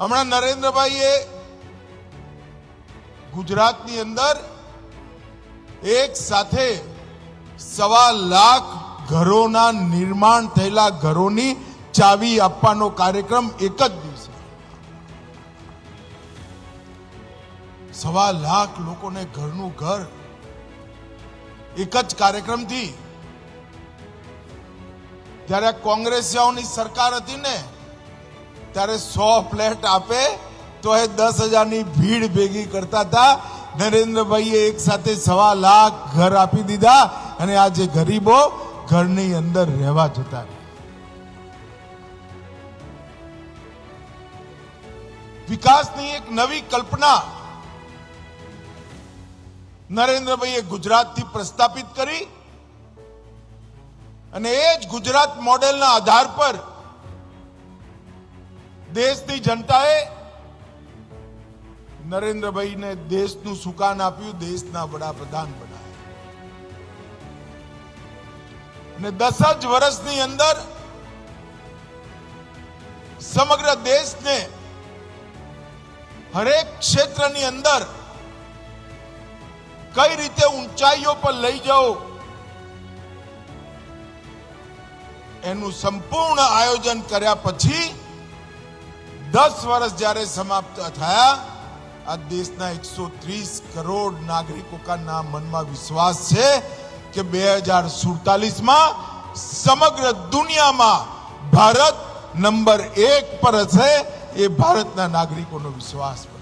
હમણાં નરેન્દ્રભાઈએ ગુજરાતની અંદર એક સાથે સવા લાખ ઘરોના નિર્માણ થયેલા ઘરોની ચાવી આપવાનો કાર્યક્રમ એક જ દિવસે. સવા લાખ લોકોને ઘરનું ઘર એક જ કાર્યક્રમથી. જ્યારે આ કોંગ્રેસીઓની સરકાર હતી ને ત્યારે સો ફ્લેટ આપે, તો એ દસ હજારની ભીડ ભેગી કરતા હતા. નરેન્દ્રભાઈએ એક સાથે સવા લાખ ઘર આપી દીધા અને આજે ગરીબો ઘરની અંદર રહેવા જતા વિકાસની એક નવી કલ્પના નરેન્દ્રભાઈએ ગુજરાતથી પ્રસ્થાપિત કરી અને એ જ ગુજરાત મોડેલના આધાર પર દેશની જનતાએ નરેન્દ્રભાઈને દેશનું સુકાન આપ્યું, દેશના વડાપ્રધાન બનાવ્યા અને દસ જ વર્ષની અંદર સમગ્ર દેશને હરેક ક્ષેત્રની અંદર કઈ રીતે ઊંચાઈઓ પર લઈ જાઓ, એનું સંપૂર્ણ આયોજન કર્યા પછી દસ વર્ષ જ્યારે સમાપ્ત થયા, આ દેશના એકસો ત્રીસ કરોડ નાગરિકો ના મનમાં વિશ્વાસ છે કે બે હજાર સુડતાલીસમાં સમગ્ર દુનિયામાં ભારત નંબર એક પર હશે, એ ભારતના નાગરિકોનો વિશ્વાસ છે